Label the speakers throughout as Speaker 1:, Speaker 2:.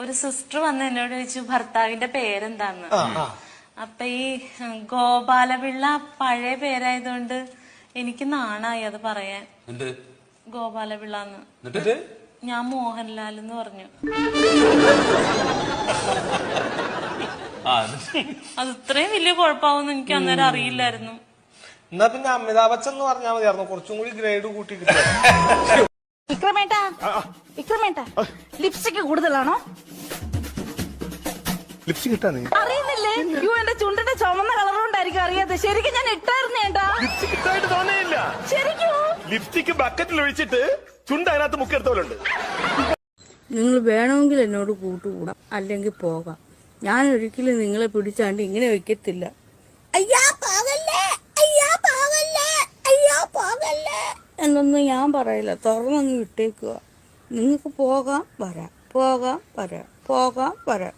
Speaker 1: ഒരു സിസ്റ്റർ വന്ന് എന്നോട് ചോദിച്ചു ഭർത്താവിന്റെ പേരെന്താന്ന്? അപ്പൊ ഈ ഗോപാലപിള്ള പഴയ പേരായതുകൊണ്ട് എനിക്ക് നാണായി അത് പറയാൻ. ഗോപാലപിള്ള എന്ന് ഞാൻ മോഹൻലാൽ എന്ന് പറഞ്ഞു. അത് ഇത്രയും വലിയ കുഴപ്പമാവെന്ന് എനിക്ക് അന്നേരം അറിയില്ലായിരുന്നു.
Speaker 2: എന്നാ പിന്നെ അമിതാഭ് ബച്ചൻ എന്ന് പറഞ്ഞാൽ മതിയായിരുന്നു. കുറച്ചും കൂടി ഗ്രേഡ് കൂട്ടി കിട്ടും
Speaker 3: വിക്രമേട്ടാ വിക്രമേട്ട ലിപ്സ്റ്റിക് കൂടുതലാണോ?
Speaker 4: ലിപ്സ്റ്റിക് ഇട്ടാ നീ.
Speaker 3: അറിയുന്നില്ലേ? യു എന്റെ ചുണ്ടിന്റെ ചുമന്ന കളർ കൊണ്ടായിരിക്കും അറിയാതെ ശരിക്കും ഞാൻ ഇട്ടായിരുന്നേട്ടാ
Speaker 4: ലിപ്സ്റ്റിക് ഇട്ടായിട്ട് തോന്നിയില്ല.
Speaker 3: ശരിക്കും?
Speaker 4: ലിപ്സ്റ്റിക് ബക്കറ്റിൽ ഒഴിച്ചിട്ട് ചുണ്ട് അതിനകത്ത് മുക്കെടുത്തോലുണ്ട്
Speaker 5: നിങ്ങൾ വേണമെങ്കിൽ എന്നോട് കൂട്ടുകൂടാം. അല്ലെങ്കിൽ പോകാം. ഞാൻ ഒരിക്കലും നിങ്ങളെ പിടിച്ചാണ്ട് ഇങ്ങനെ വെക്കത്തില്ല അയ്യാ പോകല്ലേ അയ്യാ പോകല്ലേ അയ്യാ പോകല്ലേ എന്നൊന്നും ഞാൻ പറയില്ല. തുറന്നങ്ങ് വിട്ടേക്കുക. നിങ്ങൾക്ക് പോകാം വരാം. പോകാം വരാം. പോകാം വരാം.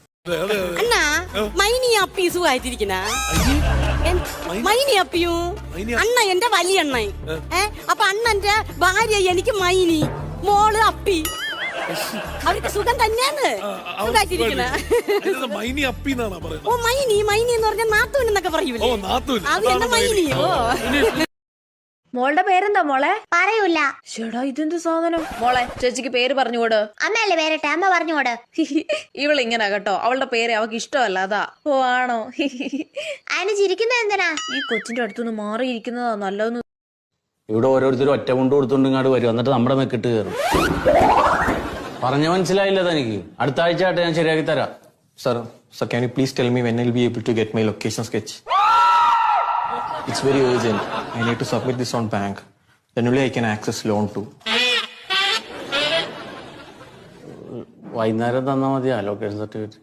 Speaker 6: അണ്ണാ മൈനി അപ്പി സുഖമായിട്ടിരിക്കണ മൈനി അപ്പിയും? അണ്ണ എന്റെ വലിയ അണ്ണ ഏ. അപ്പൊ അണ്ണന്റെ ഭാര്യ എനിക്ക് മൈനി മോൾ അപ്പി. അവർക്ക് സുഖം തന്നെയാണ്. സുഖമായിട്ടിരിക്കണ
Speaker 7: മൈനി അപ്പി
Speaker 6: ഓ മൈനി മൈനി എന്ന് പറഞ്ഞാൽ നാത്തൂൻ എന്നൊക്കെ പറയൂലേ? അത് എന്റെ മൈനിയോ ഓ.
Speaker 8: മോളുടെ പേരെന്താ മോളെ?
Speaker 9: പറയൂല.
Speaker 8: ചേടാ ഇതെന്ത് സാധനം? മോളെ ചേച്ചിക്ക് പേര് പറഞ്ഞുകൊട്.
Speaker 9: അമ്മയല്ലേ പേരട്ടെ? അമ്മ പറഞ്ഞുകൊട്.
Speaker 8: ഇവളിങ്ങനെ കേട്ടോ. അവളുടെ പേര് അവക്ക് ഇഷ്ടമല്ലാതാ ഓ ആണോ?
Speaker 9: അതിന് ചിരിക്കുന്നത് എന്തിനാ?
Speaker 8: ഈ കൊച്ചിന്റെ അടുത്തുനിന്ന് മാറിയിരിക്കുന്നതാ നല്ലതെന്ന്
Speaker 10: ഇവിടെ ഓരോരുത്തരും ഒറ്റ കൊണ്ട് കൊടുത്തോണ്ട് ഇങ്ങോട്ട് വരും. എന്നിട്ട് നമ്മുടെ മെക്കിട്ട് കയറും. പറഞ്ഞ മനസ്സിലായില്ല തനിക്ക്. അടുത്ത ആഴ്ച ആട്ടെ ഞാൻ ശരിയാക്കി തരാം.
Speaker 11: Sir sir can you please tell me when I be able to get my location sketch? It's very urgent. I need to submit this on bank. Then only I can access loan too.
Speaker 10: വൈകുന്നേരം തന്നാ മതിയാ location certificate